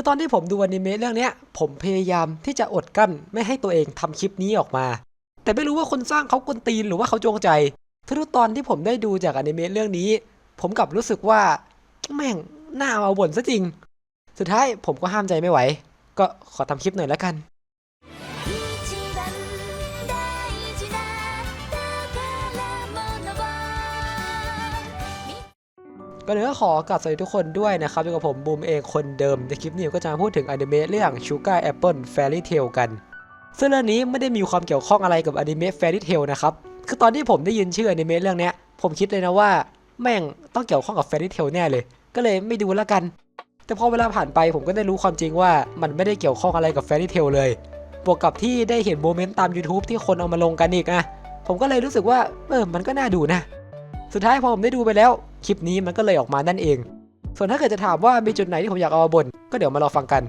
คือตอนที่ผมดูอนิเมะเรื่องเนี้ยผมพยายามที่จะอดกั้นไม่ให้ตัวเองทำคลิปนี้ออกมา แต่ไม่รู้ว่าคนสร้างเขากวนตีนหรือว่าเขาจงใจทุกตอนที่ผมได้ดูจากอนิเมะเรื่องนี้ ผมกลับรู้สึกว่าแม่งน่าเอาบ่นซะจริง สุดท้ายผมก็ห้ามใจไม่ไหว ก็ขอทำคลิปหน่อยแล้วกัน ก็เลยก็ขอกลับสวัสดีทุกคนด้วยนะครับอยู่กับผมบูมเองคนเดิม ในคลิปนี้ก็จะมาพูดถึงอนิเมะเรื่อง Sugar Apple Fairy Tail กัน ซึ่งเรื่องนี้ไม่ได้มีความเกี่ยวข้องอะไรกับอนิเมะ Fairy Tail นะครับ คือตอนที่ผมได้ยินชื่ออนิเมะเรื่องนี้ผมคิดเลยนะว่า แม่งต้องเกี่ยวข้องกับ Fairy Tail แน่เลย ก็เลยไม่ดูแล้วกัน แต่พอเวลาผ่านไปผมก็ได้รู้ความจริงว่ามันไม่ได้เกี่ยวข้องอะไรกับ Fairy Tail เลย บวกกับที่ได้เห็นโมเมนต์ตาม YouTube ที่คนเอามาลงกันอีกอะผมก็เลยรู้สึกว่าเออมันก็น่าดูนะ สุดท้ายพอผมได้ดูไปแล้ว คลิปนี้มันก็เลยออกมานั่นเอง ส่วนถ้าเกิดจะถามว่ามีจุดไหนที่ผมอยากเอามาบ่นก็เดี๋ยวมารอฟังกัน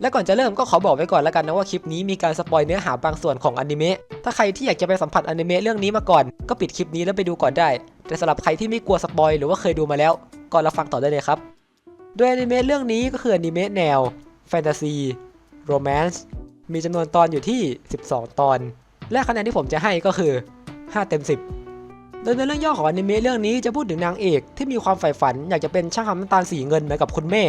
และก่อนจะเริ่มก็ขอบอกไว้ก่อนแล้วกันนะว่าคลิปนี้มีการสปอยเนื้อหาบางส่วนของอนิเมะ ถ้าใครที่อยากจะไปสัมผัสอนิเมะเรื่องนี้มาก่อน ก็ปิดคลิปนี้แล้วไปดูก่อนได้ แต่สำหรับใครที่ไม่กลัวสปอยหรือว่าเคยดูมาแล้ว ก็รับฟังต่อได้เลยครับ โดยอนิเมะเรื่องนี้ก็คืออนิเมะแนวแฟนตาซีโรแมนซ์มีจำนวนตอนอยู่ที่ 12 ตอน และคะแนนที่ผมจะให้ก็คือ 5 เต็ม 10 โดยในเรื่องย่อของอนิเมะเรื่องนี้จะพูดถึงนางเอกที่มีความใฝ่ฝันอยากจะเป็นช่างทำน้ำตาลสีเงินเหมือนกับคุณแม่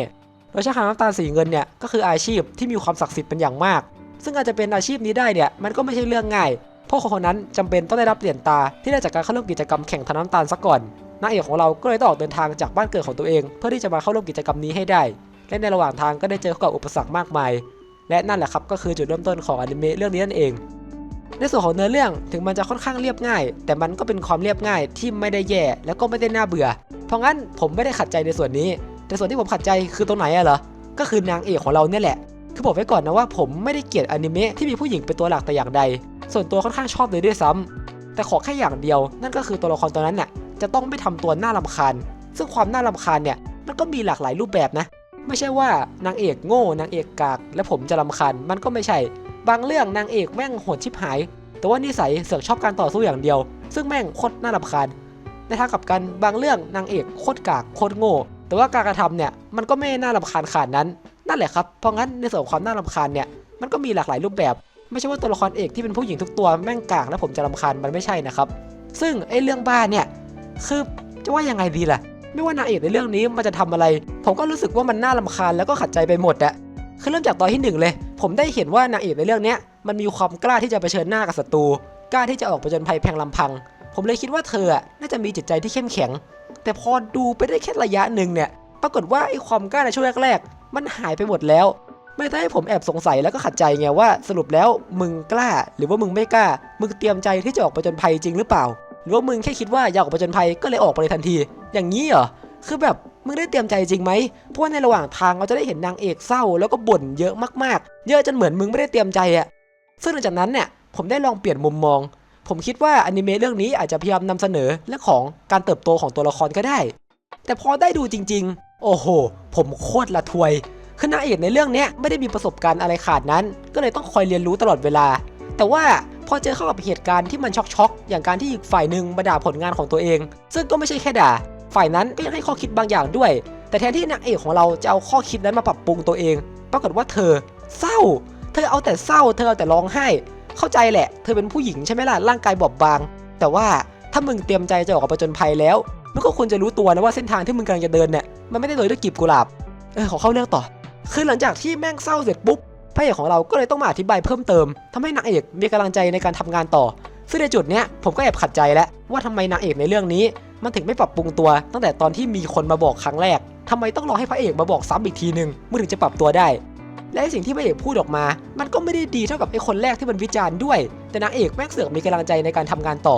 โดยช่างทำน้ำตาลสีเงินเนี่ยก็คืออาชีพที่มีความศักดิ์สิทธิ์เป็นอย่างมาก ซึ่งอาจจะเป็นอาชีพนี้ได้เนี่ยมันก็ไม่ใช่เรื่องง่าย เพราะคนคนนั้นจำเป็นต้องได้รับเหรียญตาที่ได้จากการเข้าร่วมกิจกรรมแข่งทำน้ำตาลซะก่อน นางเอกของเราก็เลยต้องออกเดินทางจากบ้านเกิดของตัวเอง เพื่อที่จะมาเข้าร่วมกิจกรรมนี้ให้ได้ และในระหว่างทางก็ได้เจอกับอุปสรรคมากมาย และนั่นแหละครับก็คือจุดเริ่มต้นของอนิเมะเรื่องนี้นั่นเอง ในส่วนของเนื้อเรื่องถึงมันจะค่อนข้างเรียบง่าย แต่มันก็เป็นความเรียบง่ายที่ไม่ได้แย่แล้วก็ไม่ได้น่าเบื่อ เพราะงั้นผมไม่ได้ขัดใจในส่วนนี้ แต่ส่วนที่ผมขัดใจคือตรงไหนอะเหรอก็คือนางเอกของเราเนี่ยแหละคือบอกไว้ก่อนนะว่าผมไม่ได้เกลียดอนิเมะที่มีผู้หญิงเป็นตัวหลักแต่อย่างใด ส่วนตัวค่อนข้างชอบเลยด้วยซ้ำแต่ขอแค่อย่างเดียว นั่นก็คือตัวละครตัวนั้นน่ะจะต้องไม่ทำตัวน่ารำคาญ ซึ่งความน่ารำคาญเนี่ยมันก็มีหลากหลายรูปแบบนะ ไม่ใช่ว่านางเอกโง่นางเอกกาก และผมจะรำคาญมันก็ไม่ใช่ บางเรื่องนางเอกแม่งโหดชิบหาย แต่ว่านิสัยเสือกชอบการต่อสู้อย่างเดียว ซึ่งแม่งโคตรน่ารำคาญในทางกลับกันบางเรื่องนางเอกโคตรกากโคตรโง่ แต่ว่าการกระทำเนี่ยมันก็ไม่น่ารำคาญขนาดนั้น นั่นแหละครับ เพราะงั้นในส่วนของความน่ารำคาญเนี่ยมันก็มีหลากหลายรูปแบบ ไม่ใช่ว่าตัวละครเอกที่เป็นผู้หญิงทุกตัวแม่งกากแล้วผมจะรำคาญมันไม่ใช่นะครับ ซึ่งไอ้เรื่องบ้าเนี่ยคือจะว่ายังไงดีล่ะ ไม่ว่านางเอกในเรื่องนี้มันจะทำอะไร ผมก็รู้สึกว่ามันน่ารำคาญแล้วก็ขัดใจไปหมดอะ คือเริ่มจากตอนที่หนึ่งเลย ผมได้เห็นว่านางเอกในเรื่องนี้มันมีความกล้าที่จะเผชิญหน้ากับศัตรูกล้าที่จะออกผจญภัยเพียงลำพัง ผมเลยคิดว่าเธอน่าจะมีจิตใจที่เข้มแข็ง แต่พอดูไปได้แค่ระยะหนึ่งเนี่ย ปรากฏว่าไอ้ความกล้าในช่วงแรกๆมันหายไปหมดแล้วไม่ได้ให้ผมแอบสงสัยแล้วก็ขัดใจไงว่าสรุปแล้วมึงกล้า หรือว่ามึงไม่กล้า มึงเตรียมใจที่จะออกผจญภัยจริงหรือเปล่า หรือว่ามึงแค่คิดว่าอยากออกผจญภัยก็เลยออกไปเลยทันที อย่างนี้เหรอคือแบบ มึงได้เตรียมใจจริงไหมเพราะว่าในระหว่างทางเราจะได้เห็นนางเอกเศร้าแล้วก็บ่นเยอะมากๆ เยอะจนเหมือนมึงไม่ได้เตรียมใจอะซึ่งหลังจากนั้นเนี่ยผมได้ลองเปลี่ยนมุมมอง ผมคิดว่าอนิเมะเรื่องนี้อาจจะพยายามนำเสนอเรื่องของการเติบโตของตัวละครก็ได้ แต่พอได้ดูจริง ๆ โอ้โห ผมโคตรละทวยคือนางเอกในเรื่องเนี้ยไม่ได้มีประสบการณ์อะไรขาดนั้น ก็เลยต้องคอยเรียนรู้ตลอดเวลา แต่ว่าพอเจอเข้ากับเหตุการณ์ที่มันช็อกๆอย่างการที่อีกฝ่ายหนึ่งมาด่าผลงานของตัวเอง ซึ่งก็ไม่ใช่แค่ด่า ฝ่ายนั้นก็ยังให้ข้อคิดบางอย่างด้วย แต่แทนที่นางเอกของเราจะเอาข้อคิดนั้นมาปรับปรุงตัวเอง ปรากฏว่าเธอเศร้า เธอเอาแต่เศร้า เธอเอาแต่ร้องไห้ เข้าใจแหละ เธอเป็นผู้หญิงใช่ไหมล่ะ ร่างกายบอบบาง แต่ว่าถ้ามึงเตรียมใจจะออกไปจนภัยแล้วมึงก็ควรจะรู้ตัวนะว่าเส้นทางที่มึงกำลังจะเดินเนี่ยมันไม่ได้โรยด้วยกีบกุหลาบ เออขอเข้าเรื่องต่อ คือหลังจากที่แม่งเศร้าเสร็จปุ๊บพระเอกของเราก็เลยต้องมาอธิบายเพิ่มเติมทำให้นางเอกมีกำลังใจในการทำงานต่อ ซึ่งในจุดเนี้ยผมก็แอบขัดใจแล้วว่าทำไมนางเอกในเรื่องนี้ มันถึงไม่ปรับปรุงตัว ตั้งแต่ตอนที่มีคนมาบอกครั้งแรกทำไมต้องรอให้พระเอกมาบอกซ้ำอีกทีหนึ่งมึงถึงจะปรับตัวได้ และสิ่งที่พระเอกพูดออกมา มันก็ไม่ได้ดีเท่ากับไอ้คนแรกที่มันวิจารณ์ด้วย แต่นางเอกแม่งเสือกมีกำลังใจในการทำงานต่อ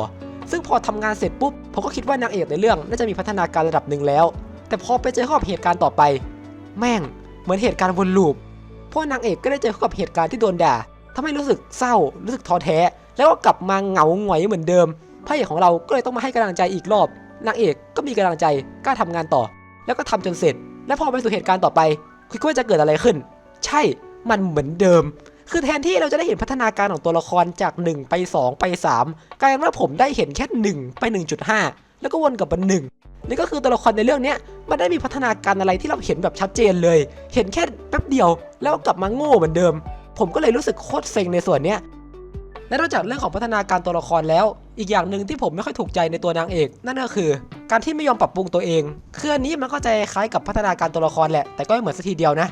ซึ่งพอทำงานเสร็จปุ๊บผมก็คิดว่านางเอกในเรื่องน่าจะมีพัฒนาการระดับหนึ่งแล้ว แต่พอไปเจอข้ากับเหตุการณ์ต่อไป แม่งเหมือนเหตุการณ์วนลูปเพราะนางเอกก็ได้เจอข้ากับเหตุการณ์ที่โดนด่าทำให้รู้สึกเศร้า รู้สึกท้อแท้ แล้วก็กลับมาเหงาหงอยเหมือนเดิมพระเอกของเราก็เลยต้องมาให้กำลังใจอีกรอบ นางเอกก็มีกำลังใจกล้าทำงานต่อ แล้วก็ทำจนเสร็จ และพอไปสู่เหตุการณ์ต่อไปคิดว่าจะเกิดอะไรขึ้น ใช่มันเหมือนเดิม คือแทนที่เราจะได้เห็นพัฒนาการของตัวละครจาก 1 ไป 2 ไป 3 กลายเป็นว่าผมได้เห็นแค่ 1 ไป 1.5 แล้วก็วนกลับมาหนึ่งนี่ก็คือตัวละครในเรื่องนี้มันได้มีพัฒนาการอะไรที่เราเห็นแบบชัดเจนเลย เห็นแค่แป๊บเดียว แล้วกลับมาโง่เหมือนเดิม ผมก็เลยรู้สึกโคตรเซ็งในส่วนนี้ และนอกจากเรื่องของพัฒนาการตัวละครแล้ว อีกอย่างหนึ่งที่ผมไม่ค่อยถูกใจในตัวนางเอก นั่นก็คือ การที่ไม่ยอมปรับปรุงตัวเองคืออันนี้มันก็จะคล้ายกับพัฒนาการตัวละครแหละ แต่ก็ไม่เหมือนสักทีเดียวนะ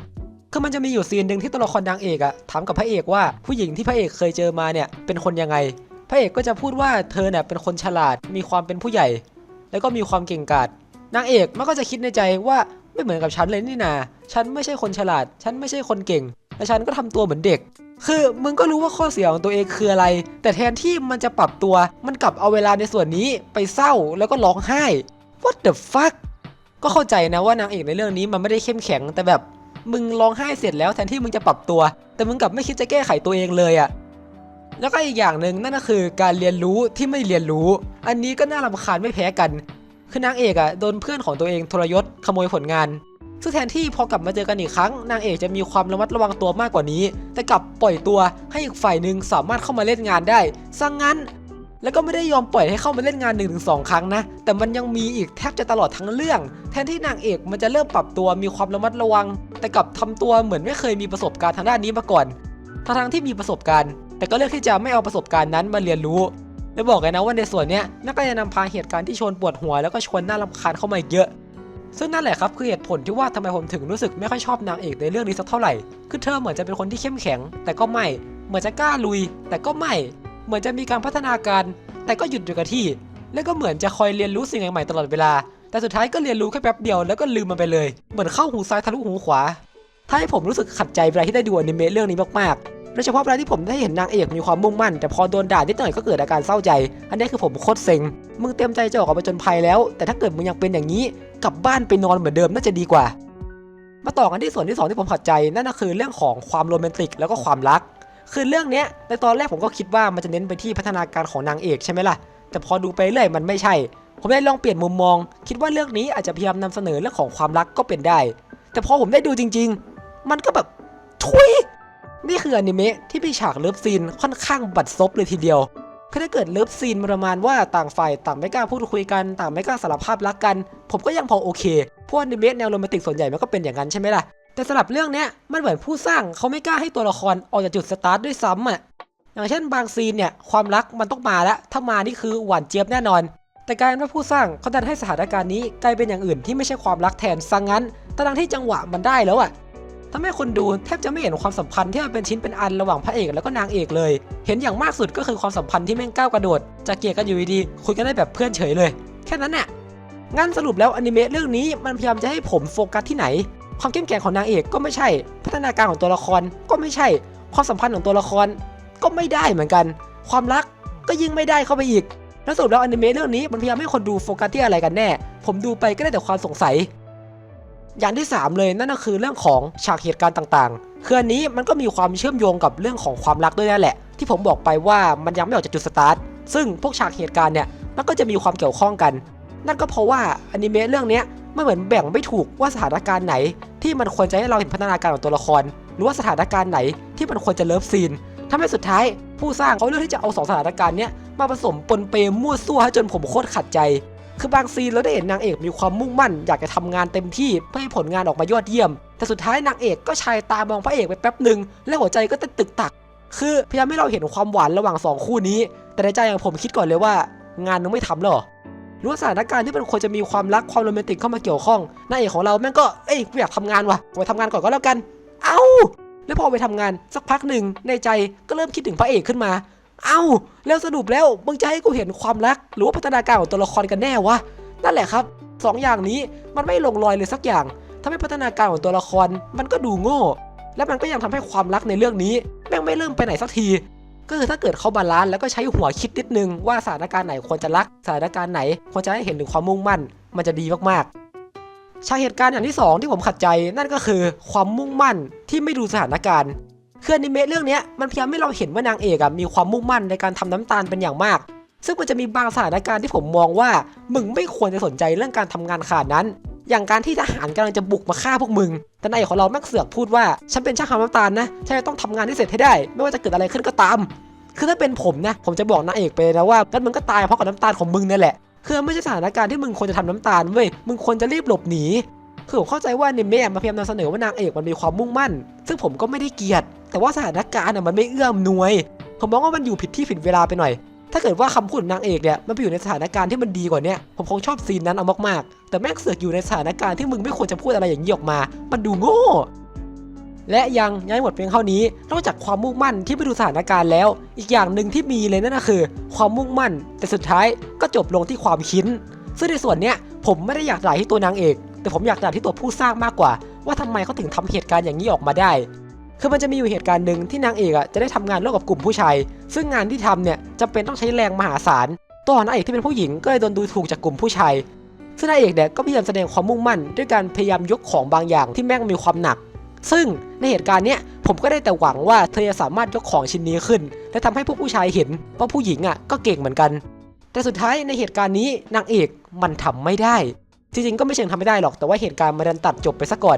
คือมันจะมีอยู่ซีนหนึ่งที่ตัวละครนางเอกอะถามกับพระเอกว่าผู้หญิงที่พระเอกเคยเจอมาเนี่ยเป็นคนยังไง พระเอกก็จะพูดว่าเธอเนี่ยเป็นคนฉลาด มีความเป็นผู้ใหญ่ แล้วก็มีความเก่งกาจนางเอกมันก็จะคิดในใจว่าไม่เหมือนกับฉันเลยนี่นา ฉันไม่ใช่คนฉลาด ฉันไม่ใช่คนเก่ง และฉันก็ทำตัวเหมือนเด็ก คือมึงก็รู้ว่าข้อเสียของตัวเองคืออะไร แต่แทนที่มันจะปรับตัว มันกลับเอาเวลาในส่วนนี้ไปเศร้าแล้วก็ร้องไห้ what the fuck ก็เข้าใจนะว่านางเอกในเรื่องนี้มันไม่ได้เข้มแข็ง แต่แบบมึงร้องไห้เสร็จแล้วแทนที่มึงจะปรับตัว แต่มึงกลับไม่คิดจะแก้ไขตัวเองเลยอะแล้วก็อีกอย่างหนึ่งนั่นก็คือการเรียนรู้ที่ไม่เรียนรู้ อันนี้ก็น่ารำคาญไม่แพ้กัน คือนางเอกอะโดนเพื่อนของตัวเองทรยศขโมยผลงาน ซึ่งแทนที่พอกลับมาเจอกันอีกครั้ง นางเอกจะมีความระมัดระวังตัวมากกว่านี้ แต่กลับปล่อยตัวให้อีกฝ่ายหนึ่งสามารถเข้ามาเล่นงานได้ซะงงั้น แล้วก็ไม่ได้ยอมปล่อยให้เข้ามาเล่นงาน1นถึงสครั้งนะ แต่มันยังมีอีกแทบจะตลอดทั้งเรื่อง แทนที่นางเอกมันจะเริ่มปรับตัวมีความระมัดระวัง แต่กลับทำตัวเหมือนไม่เคยมีประสบการณ์ทางด้านนี้มาก่อนทั้งที่มีประสบการณ์ แต่ก็เลือกที่จะไม่เอาประสบการณ์นั้นมาเรียนรู้และบอกเลยนะว่าในส่วนนี้น่าก็จะนำพาเหตุการณ์ที่ชวนปวดหัวแล้วก็ชวนน่ารำคาญเข้ามาอีกเยอะ ซึ่งนั่นแหละครับคือเหตุผลที่ว่าทำไมผมถึงรู้สึกไม่ค่อยชอบนางเอกในเรื่องนี้สักเท่าไหร่ คือเธอเหมือนจะเป็นคนที่เข้มแข็ง แต่ก็ไม่ เหมือนจะกล้าลุย แต่ก็ไม่ เหมือนจะมีการพัฒนาการ แต่ก็หยุดอยู่กับที่ แล้วก็เหมือนจะคอยเรียนรู้สิ่งใหม่ๆตลอดเวลา แต่สุดท้ายก็เรียนรู้แค่แป๊บเดียวแล้วก็ลืมมันไปเลย เหมือนเข้าหูซ้ายทะลุหูขวา ถ้าให้ผมรู้สึกขัดใจเวลาที่ได้ดูอนิเมะเรื่องนี้มากๆ โดยเฉพาะเวลาที่ผมได้เห็นนางเอกมีความมุ่งมั่น แต่พอโดนด่านิดหน่อยก็เกิดอาการเศร้าใจ อันนี้คือผมโคตรเซ็ง มึงเต็มใจจะออกไปจนภัยแล้ว แต่ถ้าเกิดมึงยังเป็นอย่างนี้ กลับบ้านไปนอนเหมือนเดิมน่าจะดีกว่า มาต่อกันที่ส่วนที่สองที่ผมขัดใจนั่นก็คือเรื่องของความโรแมนติกแล้วก็ความรัก คือเรื่องนี้ในตอนแรกผมก็คิดว่ามันจะเน้นไปที่พัฒนาการของนางเอกใช่ไหมล่ะ แต่พอดูไปเรื่อยมันไม่ใช่ ผมได้ลองเปลี่ยนมุมมอง คิดว่าเรื่องนี้อาจจะพยายามนำเสนอเรื่องของความรักก็เป็นได้ แต่พอผมได้ดูจริง ๆ มันก็แบบทุย นี่คืออนิเมะที่มีฉากเลิฟซีนค่อนข้างบัดซบเลยทีเดียวคือถ้าเกิดเลิฟซีนประมาณว่าต่างฝ่ายต่างไม่กล้าพูดคุยกันต่างไม่กล้าสารภาพรักกัน ผมก็ยังพอโอเคเพราะอนิเมะแนวโรแมนติกส่วนใหญ่มันก็เป็นอย่างนั้นใช่ไหมล่ะแต่สำหรับเรื่องเนี้ยมันเหมือนผู้สร้างเขาไม่กล้าให้ตัวละครออกจากจุดสตาร์ทด้วยซ้ำอะอย่างเช่นบางซีนเนี่ยความรักมันต้องมาแล้วถ้ามานี่คือหวานเจี๊ยบแน่นอน แต่กลารว่าผู้สร้างเขาดันให้สถานการณ์นี้กลายเป็นอย่างอื่นที่ไม่ใช่ความรักแทนซะงงั้นทั้งที่จังหวะมันได้แล้วอะ ทำให้คนดูแทบจะไม่เห็นความสัมพันธ์ที่มันเป็นชิ้นเป็นอันระหว่างพระเอกแล้วก็นางเอกเลย เห็นอย่างมากสุดก็คือความสัมพันธ์ที่แม่งก้าวกระโดดจากเกลียดกันอยู่ดีคุยกันได้แบบเพื่อนเฉยเลย แค่นั้นแหละงั้นสรุปแล้วอนิเมะเรื่องนี้มันพยายามจะให้ผมโฟกัสที่ไหน ความเข้มแข็งของนางเอกก็ไม่ใช่ พัฒนาการของตัวละครก็ไม่ใช่ ความสัมพันธ์ของตัวละครก็ไม่ได้เหมือนกัน ความรักก็ยิ่งไม่ได้เข้าไปอีกแล้วสรุปแล้วอนิเมะเรื่องนี้มันพยายามให้คนดูโฟกัสที่อะไรกันแน่ ผมดูไปก็ได้แต่ความสงสัย อย่างที่ 3 เลยนั่นก็คือเรื่องของฉากเหตุการณ์ต่างๆ คืออันนี้มันก็มีความเชื่อมโยงกับเรื่องของความรักด้วยนั่นแหละ ที่ผมบอกไปว่ามันยังไม่ออกจากจุดสตาร์ท ซึ่งพวกฉากเหตุการณ์เนี่ยมันก็จะมีความเกี่ยวข้องกัน นั่นก็เพราะว่าอนิเมะเรื่องนี้ยมันเหมือนแบ่งไม่ถูกว่าสถานการณ์ไหน ที่มันควรจะให้เราเห็นพัฒนาการของตัวละคร หรือว่าสถานการณ์ไหนที่มันควรจะเลิฟซีนทำให้สุดท้ายผู้สร้างเขาเลือกที่จะเอาสองสถานการณ์เนี้ยมาผสมปนเปมั่วซั่วให้จนผมโคตรขัดใจ คือบางซีนเราได้เห็นนางเอกมีความมุ่งมั่น อยากจะทำงานเต็มที่เพื่อให้ผลงานออกมายอดเยี่ยม แต่สุดท้ายนางเอกก็ชายตามองพระเอกไปแป๊บหนึ่งและหัวใจก็เต้นตึกตัก คือพยายามให้เราเห็นความหวานระหว่างสองคู่นี้ แต่ในใจอย่างผมคิดก่อนเลยว่า งานนึงไม่ทำหรอรือว่าสถานการณ์ที่มันควรจะมีความรักความโรแมนติกเข้ามาเกี่ยวข้องนางเอกของเราแม่งก็เอ้ยกูอยากทำงานว่ะไปทำงานก่อนก็แล้วกัน เอ้าแล้วพอไปทำงานสักพักหนึ่งในใจก็เริ่มคิดถึงพระเอกขึ้นมา เอ้า แล้วสรุปแล้วมึงจะให้กูเห็นความรัก หรือว่าพัฒนาการของตัวละครกันแน่วะ นั่นแหละครับสองอย่างนี้มันไม่ลงรอยเลยสักอย่างทำให้พัฒนาการของตัวละครมันก็ดูโง่ และมันก็ยังทำให้ความรักในเรื่องนี้แม่งไม่เริ่มไปไหนสักที ก็คือถ้าเกิดเขาบาลานซ์แล้วก็ใช้หัวคิดนิดนึงว่าสถานการณ์ไหนควรจะรักสถานการณ์ไหนควรจะให้เห็นถึงความมุ่งมั่น มันจะดีมากๆชาเหตุการณ์อย่างที่สองที่ผมขัดใจนั่นก็คือ ความมุ่งมั่นที่ไม่ดูสถานการณ์ คืออนิเมะเรื่องนี้มันพยายามให้เราเห็นว่านางเอกอะมีความมุ่งมั่นในการทำน้ำตาลเป็นอย่างมาก ซึ่งมันจะมีบางสถานการณ์ที่ผมมองว่า มึงไม่ควรจะสนใจเรื่องการทำงานขนาดนั้น อย่างการที่ทหารกำลังจะบุกมาฆ่าพวกมึง แต่นายของเราแม่งเสือกพูดว่า ฉันเป็นช่างทำน้ำตาลนะฉันจะต้องทำงานที่เสร็จให้ได้ ไม่ว่าจะเกิดอะไรขึ้นก็ตาม คือถ้าเป็นผมนะ ผมจะบอกนางเอกไปเลยนะว่างั้นมึงก็ตายเพราะกับน้ำตาลของมึงนี่ยแหละคือไม่ใช่สถานการณ์ที่มึงควรจะทำน้ำตาลเว้ยมึงควรจะรีบหลบหนีคือผมเข้าใจว่าในเมะมาพยายามนำเสนอว่านางเอกมันมีความมุ่งมั่น ซึ่งผมก็ไม่ได้เกลียด แต่ว่าสถานการณ์น่ะมันไม่เอื้อมหน่วย ผมมองว่ามันอยู่ผิดที่ผิดเวลาไปหน่อย ถ้าเกิดว่าคำพูดของนางเอกเนี่ยมันไปอยู่ในสถานการณ์ที่มันดีกว่านี้ผมคงชอบซีนนั้นเอามากๆ แต่แม่งเสือกอยู่ในสถานการณ์ที่มึงไม่ควรจะพูดอะไรอย่างนี้ออกมา มันดูโง่และยังยังไม่หมดเพียงเท่านี้ นอกจากความมุ่งมั่นที่ไปดูสถานการณ์แล้ว อีกอย่างหนึ่งที่มีเลยนั่นก็คือ ความมุ่งมั่น แต่สุดท้ายก็จบลงที่ความคิดซึ่งในส่วนเนี้ยผมไม่ได้อยากด่าที่ตัวนางเอก แต่ผมอยากด่าที่ตัวผู้สร้างมากกว่า ว่าทำไมเขาถึงทำเหตุการณ์อย่างนี้ออกมาได้ คือมันจะมีอยู่เหตุการณ์หนึ่งที่นางเอกอะจะได้ทำงานร่วมกับกลุ่มผู้ชาย ซึ่งงานที่ทำเนี่ยจำเป็นต้องใช้แรงมหาศาลตัวนางเอกที่เป็นผู้หญิงก็เลยโดนดูถูกจากกลุ่มผู้ชายซึ่งนางเอกเนี่ยก็พยายามแสดงความมุ่งมั่น ด้วยการพยายามยกของบางอย่างที่แม่งมีความหนัก ซึ่งในเหตุการณ์เนี้ยผมก็ได้แต่หวังว่าเธอจะสามารถยกของชิ้นนี้ขึ้น และทำให้พวกผู้ชายเห็นว่าผู้หญิงอะก็เก่งเหมือนกัน แต่สุดท้ายในเหตุการณ์นี้นางเอกมันทำไม่ได้ จริงๆก็ไม่เชิงทำไม่ได้หรอกแต่ว่าเหตุการณ์มันดันตัดจบไปซะก่อน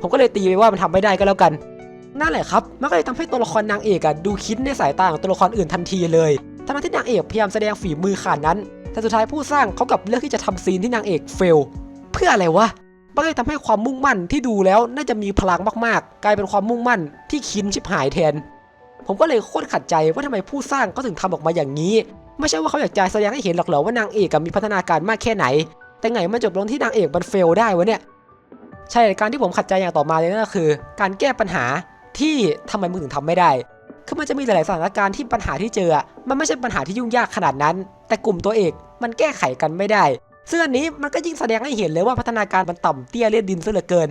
ผมก็เลยตีไปว่ามันทำไม่ได้ก็แล้วกัน นั่นแหละครับ มันก็เลยทำให้ตัวละครนางเอกอะดูคิดในสายตาของตัวละครอื่นทันทีเลย ทั้งที่นางเอกพยายามแสดงฝีมือขาดนั้น แต่สุดท้ายผู้สร้างเขากลับเลือกที่จะทำซีนที่นางเอกเฟล เพื่ออะไรวะ มันก็เลยทำให้ความมุ่งมั่นที่ดูแล้วน่าจะมีพลังมากๆ กลายเป็นความมุ่งมั่นที่คินชิบหายแทน ผมก็เลยโคตรขัดใจว่าทำไมผู้สร้างเขาถึงทำออกมาอย่างนี้ ไม่ใช่ว่าเขาอยากจะแสดงให้เห็นหรอกเหรอว่านางเอกมีพัฒนาการมากแค่ไหน แต่ไงมันจบลงที่นางเอกมันเฟลได้วะเนี่ยใช่การที่ผมขัดใจอย่างต่อมาเลยนั่นก็คือ การแก้ปัญหา ที่ทำไมมึงถึงทำไม่ได้คือมันจะมีหลายๆสถานการณ์ที่ปัญหาที่เจอ มันไม่ใช่ปัญหาที่ยุ่งยากขนาดนั้น แต่กลุ่มตัวเอกมันแก้ไขกันไม่ได้ ซึ่งอันนี้มันก็ยิ่งแสดงให้เห็นเลยว่าพัฒนาการมันต่ำเตี้ยเลียดดินซะเหลือเกิน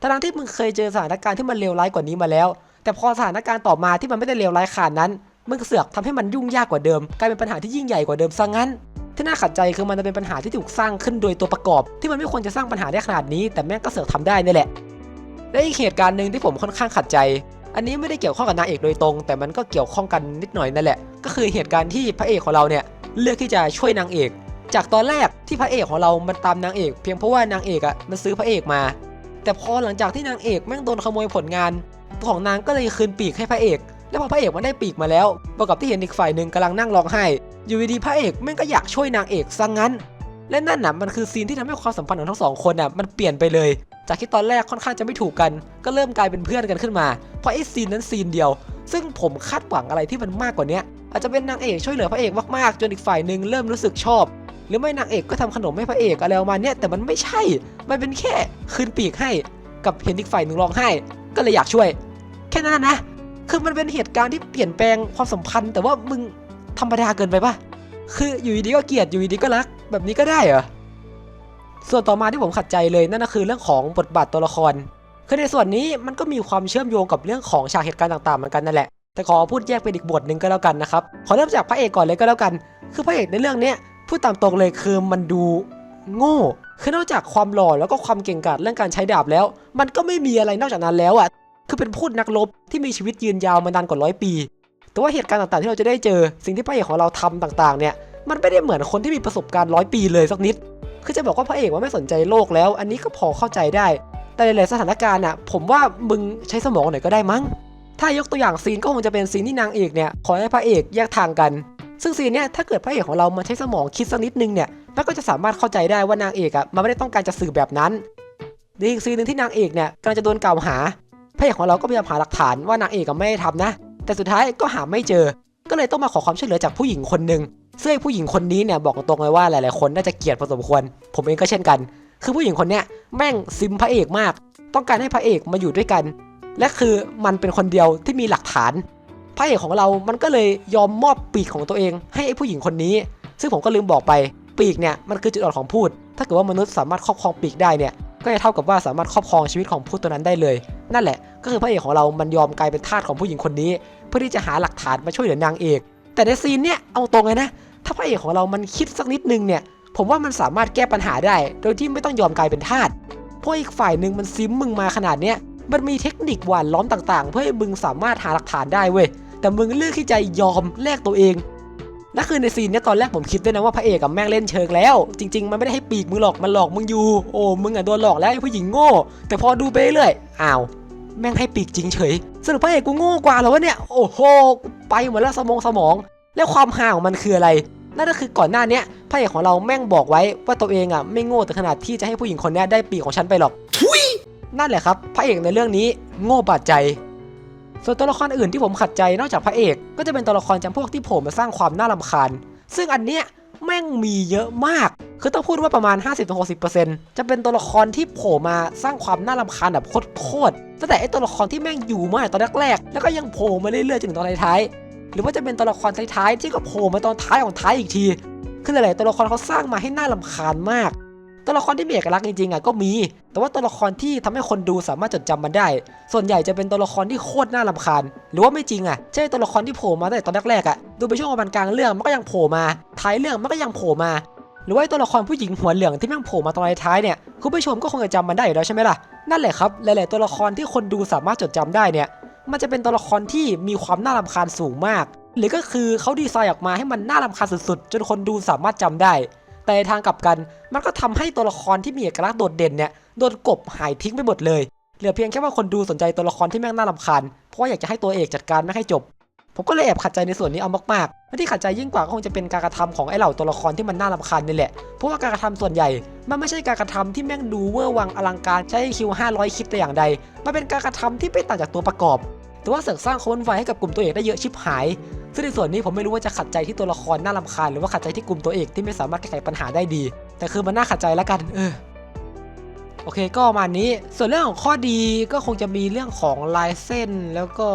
ทั้งที่มึงเคยเจอสถานการณ์ที่มันเลวร้ายกว่านี้มาแล้ว แต่พอสถานการณ์ต่อมาที่มันไม่ได้เลวร้ายขนาดนั้น มึงเสือกทำให้มันยุ่งยากกว่าเดิม กลายเป็นปัญหาที่ยิ่งใหญ่กว่าเดิมซะงั้น ที่น่าขัดใจคือมันจะเป็นปัญหาที่ถูกสร้างขึ้นโดยตัวประกอบ ที่มันไม่ควรจะสร้างปัญหาได้ขนาดนี้ แต่แม่งก็เสือกทำได้นี่แหละ และอีกเหตุการณ์หนึ่งที่ผมค่อนข้างขัดใจ อันนี้ไม่ได้เกี่ยวข้องกับนางเอกโดยตรง แต่มันก็เกี่ยวข้องกันนิดหน่อยนั่นแหละ ก็คือเหตุการณ์ที่พระเอกของเราเนี่ยเลือกที่จะช่วยนางเอก จากตอนแรกที่พระเอกของเรามันตามนางเอกเพียงเพราะว่านางเอกอะมันซื้อพระเอกมา แต่พอหลังจากที่นางเอกแม่งโดนขโมยผลงานตัวของนางก็เลยคืนปีกให้พระเอก แล้วพอพระเอกมันได้ปีกมาแล้วประกอบที่เห็นอีกฝ่ายหนึ่งกำลังนั่งร้องไห้ อยู่ดีๆพระเอกแม่งก็อยากช่วยนางเอกซะงั้น และนั่นน่ะมันคือซีนที่ทำให้ความสัมพันธ์ของทั้งสองคนน่ะมันเปลี่ยนไปเลย จากที่ตอนแรกค่อนข้างจะไม่ถูกกัน ก็เริ่มกลายเป็นเพื่อนกันขึ้นมา เพราะไอ้ซีนนั้นซีนเดียว ซึ่งผมคาดหวังอะไรที่มันมากกว่านี้อาจจะเป็นนางเอกช่วยเหลือพระเอกมากๆ จนอีกฝ่ายหนึ่งเริ่มรู้สึกชอบ หรือไม่นางเอกก็ทำขนมให้พระเอกอะไรประมาณเนี้ยแต่มันไม่ใช่ มันเป็นแค่คืนปีกให้ กับเห็นอีกฝ่ายหนึ่งร้องไห้ ก็เลยอยากช่วย แค่นั้นนะ คือมันเป็นเหตุการณ์ที่เปลี่ยนแปลงความสัมพันธ์ แต่ว่ามึงธรรมดาเกินไปปะคืออยู่ดีๆก็เกลียดอยู่ดีๆก็รัก แบบนี้ก็ได้เหรอ ส่วนต่อมาที่ผมขัดใจเลยนั่นก็คือเรื่องของบทบาทตัวละครคือในส่วนนี้มันก็มีความเชื่อมโยงกับเรื่องของฉากเหตุการณ์ต่างๆเหมือนกันนั่นแหละ แต่ขอพูดแยกเป็นอีกบทหนึ่งก็แล้วกันนะครับ ขอเริ่มจากพระเอกก่อนเลยก็แล้วกัน คือพระเอกในเรื่องนี้พูดตามตรงเลยคือมันดูโง่ คือนอกจากความหล่อแล้วก็ความเก่งกาจเรื่องการใช้ดาบแล้ว มันก็ไม่มีอะไรนอกจากนั้นแล้วอะ คือเป็นพูดนักรบที่มีชีวิตยืนยาวมานานกว่าร้อยปี แต่ว่าเหตุการณ์ต่างๆที่เราจะได้เจอ สิ่งที่พระเอกของเราทำต่างๆ เนี่ย มันไม่ได้เหมือนคนที่มีประสบการณ์ร้อยปีเลยสักนิด คือจะบอกว่าพระเอกว่าไม่สนใจโลกแล้ว อันนี้ก็พอเข้าใจได้ แต่หลายๆสถานการณ์อะ ผมว่ามึงใช้สมองหน่อยก็ได้มั้ง ถ้ายกตัวอย่างซีนก็คงจะเป็นซีนที่นางเอกเนี่ยขอให้พระเอกแยกทางกัน ซึ่งซีนเนี่ยถ้าเกิดพระเอกของเรามันใช้สมองคิดสักนิดนึงเนี่ยมันก็จะสามารถเข้าใจได้ว่านางเอกอะมันไม่ได้ต้องการจะสื่อแบบนั้นหรืออีกซีนหนึ่งที่นางเอกเนี่ยกำลังจะโดนกล่าวหาพระเอกของเราก็พยายามหาหลักฐานว่านางเอกก็ไม่ได้ทำนะ แต่สุดท้ายก็หาไม่เจอ ก็เลยต้องมาขอความช่วยเหลือจากผู้หญิงคนหนึ่ง ซึ่งไอ้ผู้หญิงคนนี้เนี่ยบอกตรงเลยว่าหลายๆคนน่าจะเกลียดพอสมควร ผมเองก็เช่นกัน คือผู้หญิงคนเนี้ยแม่งซิมพระเอกมาก ต้องการให้พระเอกมาอยู่ด้วยกัน และคือมันเป็นคนเดียวที่มีหลักฐาน พระเอกของเรา มันก็เลยยอมมอบปีกของตัวเอง ให้ไอ้ผู้หญิงคนนี้ ซึ่งผมก็ลืมบอกไป ปีกเนี่ยมันคือจุดอ่อนของพูด ถ้าเกิดว่ามนุษย์สามารถครอบครองปีกได้เนี่ย ก็จะเท่ากับว่าสามารถครอบครองชีวิตของผู้ตัวนั้นได้เลย นั่นแหละ ก็คือพระเอกของเรา มันยอมกลายเป็นทาสของผู้หญิงคนนี้ เพื่อที่จะหาหลักฐานมาช่วยเหลือนางเอก แต่ในซีนเนี่ยเอาตรงเลยนะ ถ้าพระเอกของเรามันคิดสักนิดนึงเนี่ย ผมว่ามันสามารถแก้ปัญหาได้ โดยที่ไม่ต้องยอมกลายเป็นทาสเพราะอีกฝ่ายหนึ่งมันซิมมึงมาขนาดเนี้ย มันมีเทคนิคหวานล้อมต่างๆ เพื่อให้มึงสามารถหาหลักฐานได้เว้ย แต่มึงเลือกที่จะยอมแลกตัวเองและคือในซีนเนี้ยตอนแรกผมคิดด้วยนะว่าพระเอกกับแม่งเล่นเชิงแล้ว จริง ๆ มันไม่ได้ให้ปีกมึงหรอกมันหลอกมึงอยู่ โอ้มึงอะโดนหลอกแล้วไอ้ผู้หญิงโง่ แต่พอดูไปเรื่อยอ้าวแม่งให้ปีกจริงเฉยสรุปพระเอกกูโง่กว่าเหรอวะเนี่ย โอ้โห ไปหมดแล้วสมองสมอง แล้วความห่าของมันคืออะไร นั่นก็คือก่อนหน้าเนี้ยพระเอกของเราแม่งบอกไว้ว่าตัวเองอะไม่โง่ถึงขนาดที่จะให้ผู้หญิงคนเนี้ยได้ปีกของฉันไปหรอกนั่นแหละครับ พระเอกในเรื่องนี้โง่บาดใจ ส่วนตัวละครอื่นที่ผมขัดใจนอกจากพระเอก ก็จะเป็นตัวละครจำพวกที่โผล่มาสร้างความน่ารำคาญ ซึ่งอันเนี้ยแม่งมีเยอะมาก คือต้องพูดว่าประมาณ 50-60%จะเป็นตัวละครที่โผล่มาสร้างความน่ารำคาญแบบโคตรๆตั้งแต่ไอตัวละครที่แม่งอยู่มาตอนแรกๆ แล้วก็ยังโผล่มาเรื่อยๆจนถึงตอนท้ายๆห รือว่าจะเป็นตัวละครท้ายๆที่ก็โผล่มาตอนท้ายของท้ายอีกที คือหลายๆตัวละครเขาสร้างมาให้น่ารำคาญมาก ตัวละครที่มีเอกลักษณ์จริงๆอะก็มี แต่ว่าตัวละครที่ทำให้คนดูสามารถจดจำมันได้ ส่วนใหญ่จะเป็นตัวละครที่โคตรน่ารำคาญ หรือว่าไม่จริงอะ ใช่ตัวละครที่โผล่มาตั้งแต่ตอนแรกๆอะ ดูไปช่วงประมาณกลางเรื่องมันก็ยังโผล่มา ท้ายเรื่องมันก็ยังโผล่มา หรือว่าตัวละครผู้หญิงหัวเหลืองที่แม่งโผล่มาตอนท้ายเนี่ย คุณผู้ชมก็คงจะจำมันได้อยู่แล้วใช่ไหมล่ะ นั่นแหละครับ หลาย ๆ ตัวละครที่คนดูสามารถจดจำได้เนี่ย มันจะเป็นตัวละครที่มีความน่ารำคาญสูงมาก หรือก็คือเขาดีไซน์ออกมาให้มันน่ารำคาญสุดๆ จนคนดูสามารถจำได้ แต่ในทางกลับกัน มันก็ทำให้ตัวละครที่มีเอกลักษณ์โดดเด่นเนี่ยโดนกบหายทิ้งไปหมดเลย เหลือเพียงแค่ว่าคนดูสนใจตัวละครที่แม่งน่ารำคาญ เพราะว่าอยากจะให้ตัวเอกจัดการไม่ให้จบ ผมก็เลยแอบขัดใจในส่วนนี้เอามากๆและที่ขัดใจยิ่งกว่าก็คงจะเป็นการกระทำของไอ้เหล่าตัวละครที่มันน่ารำคาญนี่แหละ เพราะว่าการกระทำส่วนใหญ่ มันไม่ใช่การกระทำที่แม่งดูเวอร์วังอลังการใช้คิว500 คลิปแต่อย่างใด มันเป็นการกระทำที่ไม่ต่างจากตัวประกอบ แต่ว่าเสริมสร้างโค้นไฟให้กับกลุ่มตัวเอกได้เยอะชิบหาย ซึ่งในส่วนนี้ผมไม่รู้ว่าจะขัดใจที่ตัวละครน่ารำคาญหรือว่าขัดใจที่กลุ่มตัวเอกที่ไม่สามารถแก้ไขปัญหาได้ดี แต่คือมันน่าขัดใจแล้วกันเออโอเคก็ประมาณนี้ส่วนเรื่องของข้อดีก็คงจะมีเรื่องของลายเส้นแล้วก็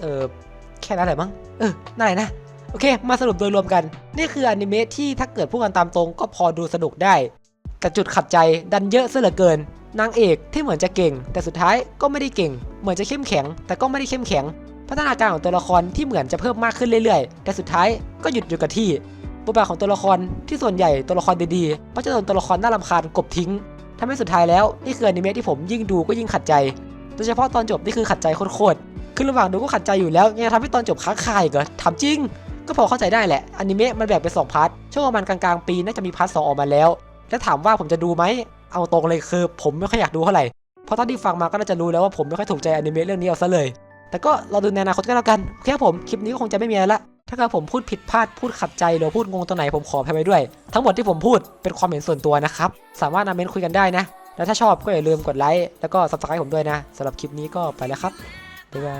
เออแค่นั้นแหละมั้งเออนั่นแหละนะโอเค มาสรุปโดยรวมกัน นี่คืออนิเมะที่ถ้าเกิดพูดกันตามตรงก็พอดูสนุกได้ แต่จุดขัดใจดันเยอะซะเหลือเกิน นางเอกที่เหมือนจะเก่ง แต่สุดท้ายก็ไม่ได้เก่ง เหมือนจะเข้มแข็ง แต่ก็ไม่ได้เข้มแข็ง พัฒนาการของตัวละครที่เหมือนจะเพิ่มมากขึ้นเรื่อยๆ แต่สุดท้ายก็หยุดอยู่กับที่บทบาทของตัวละครที่ส่วนใหญ่ตัวละครดีๆก็จะโดนตัวละครน่ารำคาญกบทิ้งทำให้สุดท้ายแล้วนี่คืออนิเมะที่ผมยิ่งดูก็ยิ่งขัดใจโดยเฉพาะตอนจบนี่คือขัดใจโคตรๆคือระหว่างดูก็ขัดใจอยู่แล้วยังทำให้ตอนจบค้างคาอีกเหรอถามจริง ก็พอเข้าใจได้แหละอนิเมะมันแบ่งเป็นสองพาร์ทช่วงประมาณกลางๆปีน่าจะมีพาร์ทสองออกมาแล้ว แล้วถามว่าผมจะดูไหม เอาตรงเลยคือ ผมไม่ค่อยอยากดูเท่าไหร่ เพราะตอนที่ฟังมาก็น่าจะรู้แล้วว่าผมไม่ค่อยถูกใจอนิเมะเรื่องนี้เอาซะเลย แต่ก็รอดูในอนาคตก็แล้วกันแค่ผม คลิปนี้ก็คงจะไม่มีอะไรละ ถ้าเกิดผมพูดผิดพลาด พูดขัดใจหรือพูดงงตรงไหนผมขออภัยไปด้วย ทั้งหมดที่ผมพูดเป็นความเห็นส่วนตัวนะครับ สามารถนำเมนคุยกันได้นะ แล้วถ้าชอบก็อย่าลืมกดไลค์แล้วก็ซับสไครต์ผมด้วยนะสำหรับคลิปนี้ก็ไปแล้วครับบ๊ายบา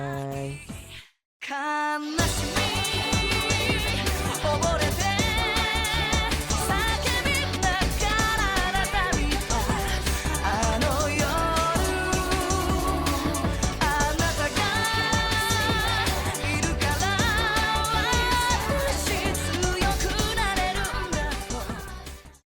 ย